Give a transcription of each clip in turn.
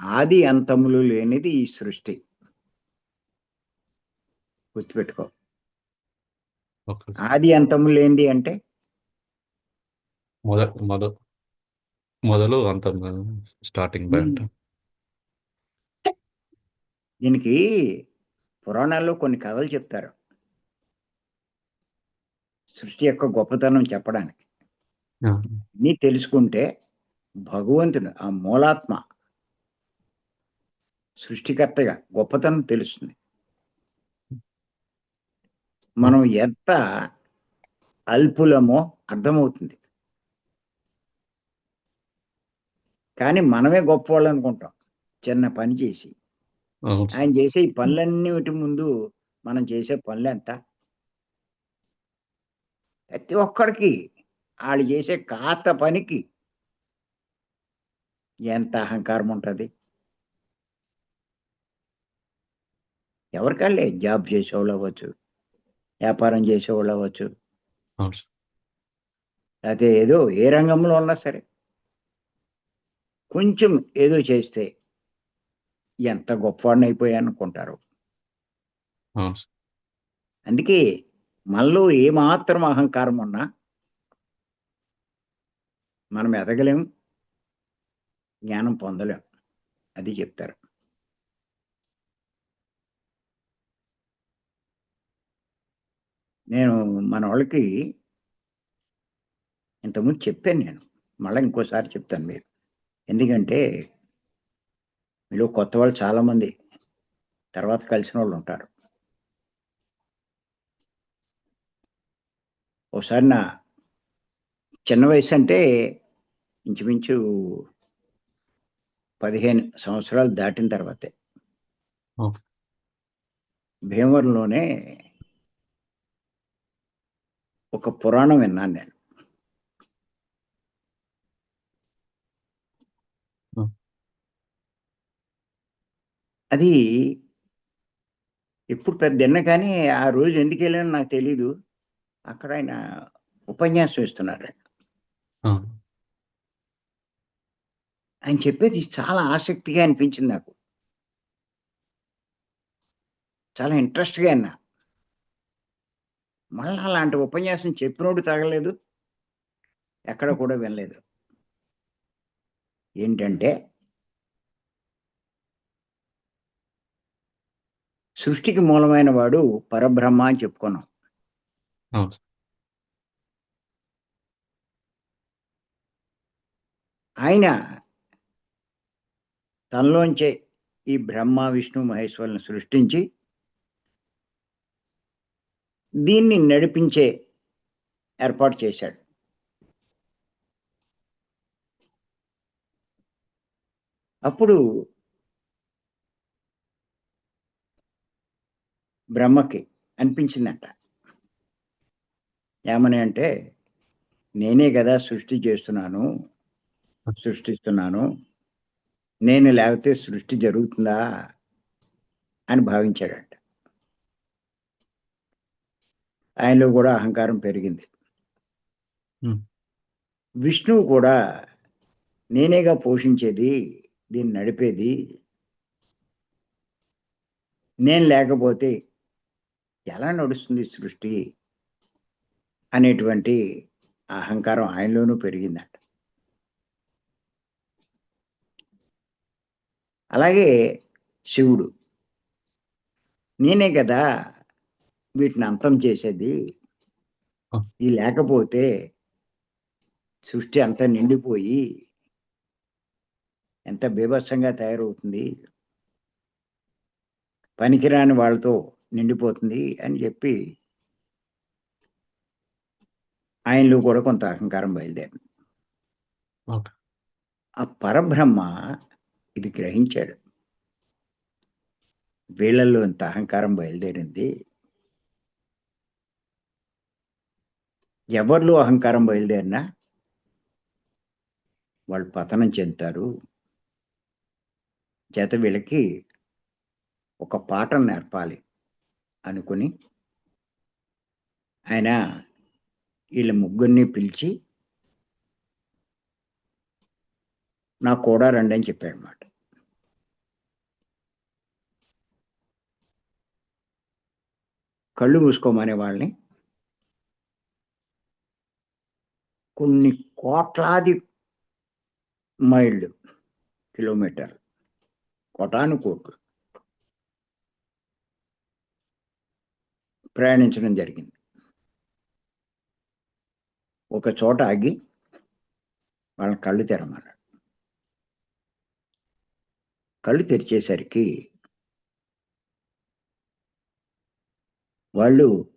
ఆది అంతములు లేనిది ఈ సృష్టి. గుర్తుపెట్టుకో. ఆది అంతము లేనిది అంటే? మొద మొద మొదలు అంతం స్టార్టింగ్ పాయింట్. దీనికి పురాణాల్లో కొన్ని కథలు చెప్తారు. సృష్టి యొక్క గొప్పతనం చెప్పడానికి. నీ తెలుసుకుంటే భగవంతుడు ఆ మూలాత్మ సృష్టికర్తగా గొప్పతనం తెలుస్తుంది. మనం ఎంత అల్పులమో అర్థమవుతుంది. కానీ మనమే గొప్పవాళ్ళు అనుకుంటాం. చిన్న పని చేసి. ఆయన చేసే ఈ పనులన్నిటి ముందు మనం చేసే పనులు ఎంత? ప్రతి ఒక్కడికి వాళ్ళు చేసే కాత పనికి ఎంత అహంకారం ఉంటుంది? ఎవరికాళ్ళే జాబ్ చేసేవాళ్ళు అవ్వచ్చు వ్యాపారం చేసేవాళ్ళు అవ్వచ్చు. లేకపోతే ఏదో ఏ రంగంలో ఉన్నా సరే కొంచెం ఏదో చేస్తే ఎంత గొప్పవాడిని అయిపోయా అనుకుంటారు. అందుకే మనలో ఏమాత్రం అహంకారం ఉన్నా మనం ఎదగలేం జ్ఞానం పొందలేం అది చెప్తారు నేను మన వాళ్ళకి ఇంతకుముందు చెప్పాను నేను. మళ్ళీ ఇంకోసారి చెప్తాను మీరు. ఎందుకంటే మీలో కొత్త వాళ్ళు చాలామంది తర్వాత కలిసిన వాళ్ళు ఉంటారు. ఒకసారి నా చిన్న వయసు అంటే ఇంచుమించు పదిహేను సంవత్సరాలు దాటిన తర్వాతే. భీమవరంలోనే ఒక పురాణం విన్నాను నేను. అది ఎప్పుడు పెద్ద విన్న కానీ ఆ రోజు ఎందుకు వెళ్ళానో నాకు తెలీదు. అక్కడ ఆయన ఉపన్యాసం ఇస్తున్నారు ఆయన. చెప్పేది చాలా ఆసక్తిగా అనిపించింది నాకు. చాలా ఇంట్రెస్ట్గా అన్నా మళ్ళీ అలాంటి ఉపన్యాసం చెప్పినోడు తగలేదు ఎక్కడ కూడా వినలేదు. ఏంటంటే సృష్టికి మూలమైన వాడు పరబ్రహ్మ అని చెప్పుకున్నాం. ఆయన తనలోంచే ఈ బ్రహ్మ విష్ణు మహేశ్వరులను సృష్టించి దీన్ని నడిపించే ఏర్పాటు చేశాడు. అప్పుడు బ్రహ్మకి అనిపించిందంట. ఏమని అంటే నేనే కదా సృష్టి చేస్తున్నాను సృష్టిస్తున్నాను నేను లేకపోతే సృష్టి జరుగుతుందా అని భావించాడంట. ఆయనలో కూడా అహంకారం పెరిగింది. విష్ణువు కూడా నేనేగా పోషించేది దీన్ని నడిపేది నేను లేకపోతే ఎలా నడుస్తుంది సృష్టి అనేటువంటి అహంకారం ఆయనలోనూ పెరిగిందంట. అలాగే శివుడు. నేనే కదా వీటిని అంతం చేసేది. ఇది లేకపోతే సృష్టి అంతా నిండిపోయి ఎంత బీభత్సంగా తయారవుతుంది? పనికిరాని వాళ్ళతో నిండిపోతుంది అని చెప్పి ఆయనలో కూడా కొంత అహంకారం బయలుదేరింది. ఆ పరబ్రహ్మ ఇది గ్రహించాడు. వీళ్ళల్లో ఇంత అహంకారం బయలుదేరింది. ఎవరిలో అహంకారం బయలుదేరినా వాళ్ళు పతనం చెందుతారు. చేత వీళ్ళకి ఒక పాఠం నేర్పాలి అనుకుని ఆయన వీళ్ళ ముగ్గురిని పిలిచి నా కూడా రండి అని చెప్పాడనమాట కళ్ళు మూసుకోమనే వాళ్ళని కొన్ని కోట్లాది మైళ్ళు కిలోమీటర్. కోటాను కోట్లు. ప్రయాణించడం జరిగింది. ఒక చోట ఆగి వాళ్ళని కళ్ళు తెరమన్నాడు కళ్ళు తెరిచేసరికి వాళ్ళు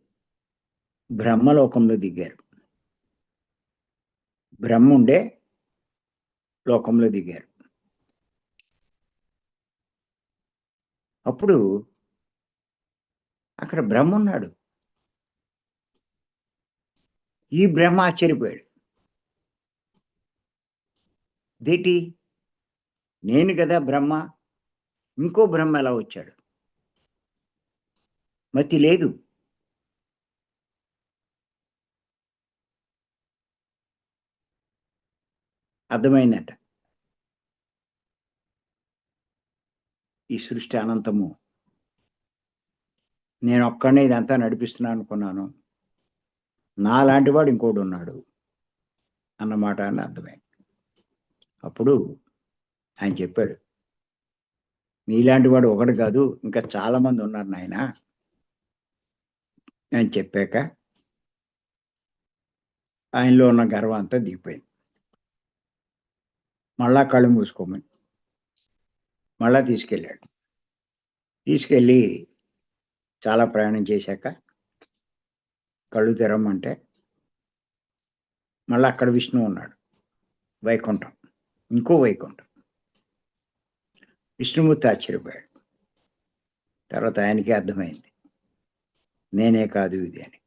బ్రహ్మలోకంలో దిగారు. బ్రహ్మ ఉండే లోకంలో దిగారు. అప్పుడు అక్కడ బ్రహ్మ ఉన్నాడు ఈ బ్రహ్మ ఆశ్చర్యపోయాడు. దేటి? నేను కదా బ్రహ్మ. ఇంకో బ్రహ్మ ఎలా వచ్చాడు? మతి లేదు. అర్థమైందట. ఈ సృష్టి అనంతము. నేను ఒక్కడే ఇదంతా నడిపిస్తున్నాను అనుకున్నాను. నాలాంటి వాడు ఇంకోటి ఉన్నాడు అన్నమాట అని అర్థమైంది అప్పుడు ఆయన చెప్పాడు నీలాంటి వాడు ఒకడు కాదు ఇంకా చాలా మంది ఉన్నారు నాయన అని చెప్పాక ఆయనలో ఉన్న గర్వం అంతా దిగిపోయింది. మళ్ళా కళ్ళు మూసుకోమని. మళ్ళా తీసుకెళ్ళాడు. తీసుకెళ్ళి చాలా ప్రయాణం చేశాక కళ్ళు తెరమంటే మళ్ళీ అక్కడ విష్ణు ఉన్నాడు వైకుంఠం ఇంకో వైకుంఠం. విష్ణుమూర్తి ఆశ్చర్యపోయాడు. తర్వాత ఆయనకి అర్థమైంది నేనే కాదు ఇది అని.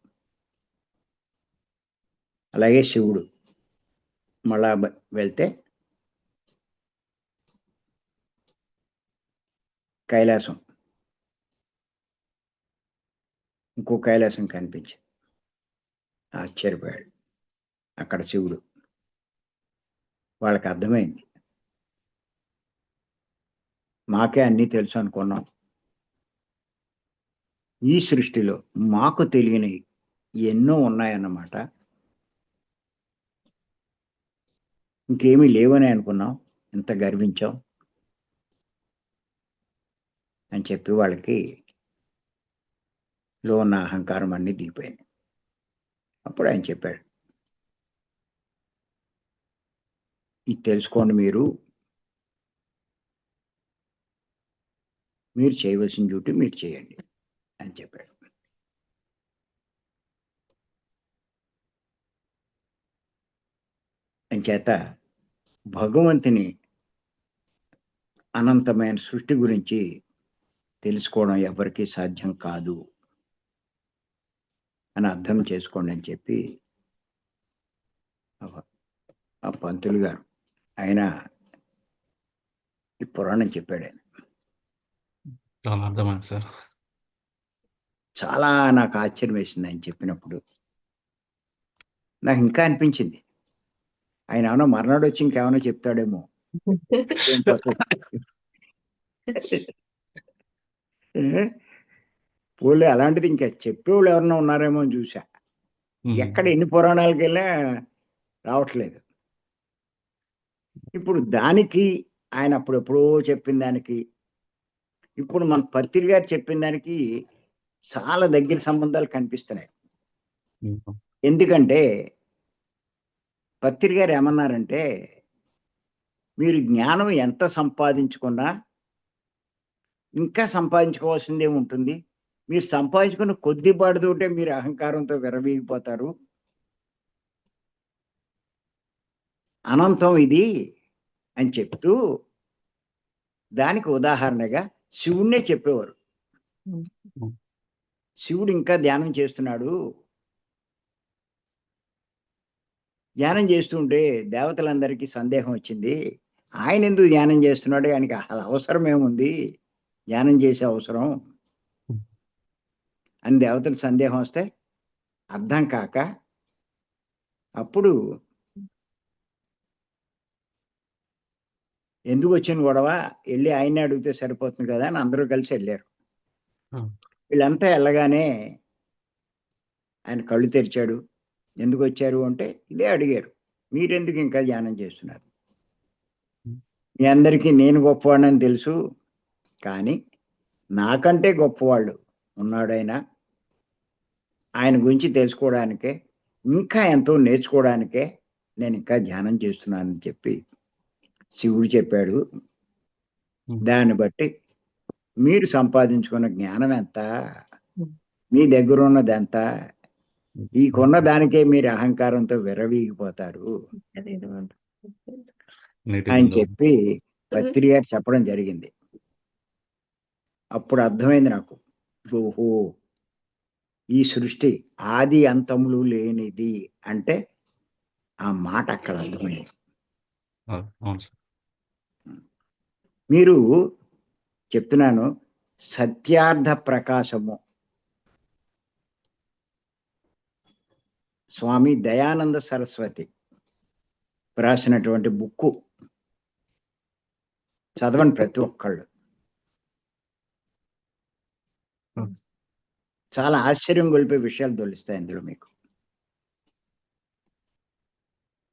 అలాగే శివుడు మళ్ళా వెళ్తే కైలాసం. ఇంకో కైలాసం కనిపించింది. ఆశ్చర్యపోయాడు. అక్కడ శివుడు. వాళ్ళకి అర్థమైంది. మాకే అన్నీ తెలుసు అనుకున్నాం. ఈ సృష్టిలో మాకు తెలియని ఎన్నో ఉన్నాయన్నమాట. ఇంకేమీ లేవని అనుకున్నాం. ఇంత గర్వించాం. అని చెప్పి వాళ్ళకి లో ఉన్న అహంకారం అన్ని దిగిపోయింది. అప్పుడు ఆయన చెప్పాడు ఇది తెలుసుకోండి మీరు మీరు చేయవలసిన డ్యూటీ మీరు చేయండి అని చెప్పాడు. అంచేత భగవంతుని అనంతమైన సృష్టి గురించి తెలుసుకోవడం ఎవరికీ సాధ్యం కాదు అని అర్థం చేసుకోండి అని చెప్పి ఆ- పంతులు గారు. ఆయన ఈ పురాణం చెప్పాడు ఆయన. చాలా అర్థమైంది సార్. చాలా నాకు ఆశ్చర్యం వేసింది ఆయన చెప్పినప్పుడు. నాకు ఇంకా అనిపించింది. ఆయన ఏమైనా మర్నాడు వచ్చి ఇంకేమైనా చెప్తాడేమో? పోలే అలాంటిది ఇంకా చెప్పేవాళ్ళు ఎవరన్నా ఉన్నారేమో అని చూసా. ఎక్కడ ఎన్ని పురాణాలకు వెళ్ళా రావట్లేదు ఇప్పుడు దానికి ఆయన అప్పుడెప్పుడో చెప్పిన దానికి ఇప్పుడు మన పత్రి గారు చెప్పిన దానికి చాలా దగ్గర సంబంధాలు కనిపిస్తున్నాయి. ఎందుకంటే పత్రి గారు ఏమన్నారంటే మీరు జ్ఞానం ఎంత సంపాదించుకున్నా ఇంకా సంపాదించుకోవాల్సిందే ఉంటుంది. మీరు సంపాదించుకున్న కొద్దిపాటితోటే మీరు అహంకారంతో విరవీగిపోతారు. అనంతం ఇది అని చెప్తూ దానికి ఉదాహరణగా శివుణ్ణే చెప్పేవారు. శివుడు ఇంకా ధ్యానం చేస్తున్నాడు. ధ్యానం చేస్తుంటే దేవతలందరికీ సందేహం వచ్చింది. ఆయన ఎందుకు ధ్యానం చేస్తున్నాడు? ఆయనకి అసలు అవసరం ఏముంది ధ్యానం చేసే అవసరం. అని దేవతలు సందేహం వస్తే అర్థం కాక అప్పుడు ఎందుకు వచ్చిన గొడవ? వెళ్ళి ఆయన్ని అడిగితే సరిపోతుంది కదా అని అందరూ కలిసి వెళ్ళారు. వీళ్ళంతా వెళ్ళగానే ఆయన కళ్ళు తెరిచాడు. ఎందుకు వచ్చారు అంటే ఇదే అడిగారు. మీరెందుకు ఇంకా ధ్యానం చేస్తున్నారు? మీ అందరికీ నేను గొప్పవాడిని తెలుసు. కానీ నాకంటే గొప్పవాళ్ళు ఉన్నాడైనా ఆయన గురించి తెలుసుకోవడానికే ఇంకా ఎంతో నేర్చుకోవడానికే నేను ఇంకా ధ్యానం చేస్తున్నానని చెప్పి శివుడు చెప్పాడు. దాన్ని బట్టి మీరు సంపాదించుకున్న జ్ఞానం ఎంత? మీ దగ్గర ఉన్నది ఎంత? ఈ కొన్న దానికే మీరు అహంకారంతో విరవీగిపోతారు అని. చెప్పి పత్రి గారు చెప్పడం జరిగింది. అప్పుడు అర్థమైంది నాకు. ఓహో ఈ సృష్టి ఆది అంతములు లేనిది అంటే ఆ మాట అక్కడ అర్థమైంది. మీరు చెప్తున్నాను సత్యార్థ ప్రకాశము. స్వామి దయానంద సరస్వతి రాసినటువంటి బుక్కు. చదవండి ప్రతి ఒక్కళ్ళు. Hmm. చాలా ఆశ్చర్యం గొలిపే విషయాలు తొలిస్తాయి ఇందులో మీకు.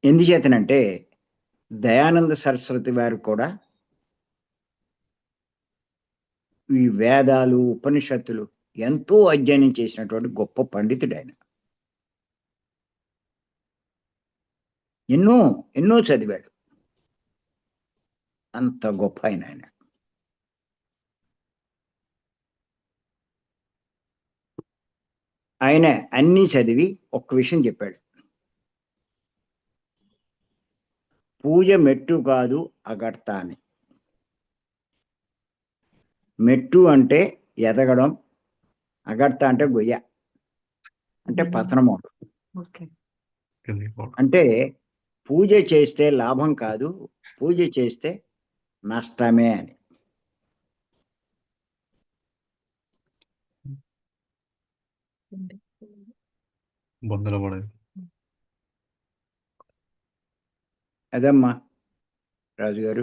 ఎందుచేతనంటే దయానంద సరస్వతి వారు కూడా ఈ వేదాలు ఉపనిషత్తులు ఎంతో అధ్యయనం చేసినటువంటి గొప్ప పండితుడు ఆయన ఎన్నో ఎన్నో చదివాడు. అంత గొప్ప ఆయన ఆయన. ఆయన అన్నీ చదివి ఒక్క విషయం చెప్పాడు. పూజ మెట్టు కాదు అగర్త అని మెట్టు అంటే ఎదగడం అగర్త అంటే గొయ్య. అంటే పతనమోడు. కిందికి పోవడం. అంటే పూజ చేస్తే లాభం కాదు పూజ చేస్తే నష్టమే అని. బొందల పడేది అదమ్మా రాజుగారు